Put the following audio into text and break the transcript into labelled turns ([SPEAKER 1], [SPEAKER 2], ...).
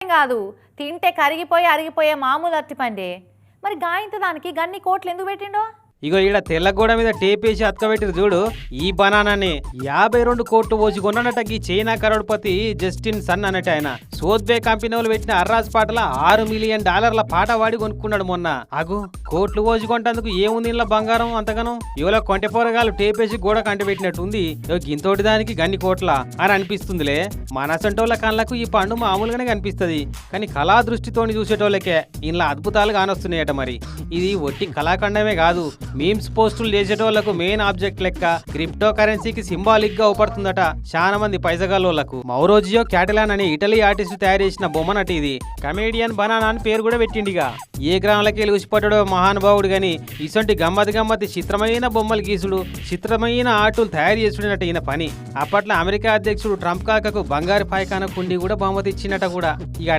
[SPEAKER 1] కాదు. తింటే కరిగిపోయి అరిగిపోయే మామూలు అరటిపండే. మరి గాయంత దానికి గన్ని కోట్లు ఎందుకు పెట్టిండో?
[SPEAKER 2] ఇగో ఈడ తెల్లగోడ మీద టేపేసి అతకబెట్టిరు చూడు. ఈ బనానాని యాభై రెండు కోట్లు పోసి కొన్నాడట ఈ చైనా కరోడ్పతి జస్టిన్ సన్ అన్నట్టు ఆయన. సోద్వే కంపెనీ వాళ్ళు పెట్టిన అర్రాజ్ పాటల ఆరు మిలియన్ డాలర్ల పాట వాడి కొనుక్కున్నాడు మొన్న. అగు కోట్లు పోసి కొంటందుకు ఏముంది ఇంట్లో బంగారం అంతగాను? ఇవాళ కొంటె పొరగాలు టేపేసి గోడ కంటబెట్టినట్టు ఉంది గింతోటి దానికి గన్ని కోట్ల అని అనిపిస్తుందిలే. మనసంటోళ్ళ కళ్ళకు ఈ పండు మామూలుగానే కనిపిస్తుంది. కానీ కళా దృష్టితోని చూసేటోళ్ళకే ఇంట్లో అద్భుతాలు కానొస్తున్నాయట మరి. ఇది ఒట్టి కళాఖండమే కాదు. మీమ్స్ పోస్టులు చేసేటోళ్ళకు మెయిన్ ఆబ్జెక్ట్ లెక్క క్రిప్టో కరెన్సీకి సింబాలిక్గా ఉపడుతుందట చాలా మంది పైసగాళ్ళోళ్ళకు మౌరోజియో క్యాటలాన్ అనే ఇటలీ ఆర్టిస్ట్ తయారు చేసిన బొమ్మనట ఇది. కమేడియన్ బనానా అని పేరు కూడా పెట్టిండిగా. ఏ గ్రామంలోకి వెళ్ళి మహానుభావుడు గాని ఇసొంటి గమ్మతి గమ్మతి చిత్రమైన బొమ్మలు గీసుడు చిత్రమైన ఆటలు తయారు చేసుడనట ఈయన పని. అప్పట్లో అమెరికా అధ్యక్షుడు ట్రంప్ కాకకు బంగారు పాయకాన కుండి కూడా బహుమతి ఇచ్చినట కూడా. ఇక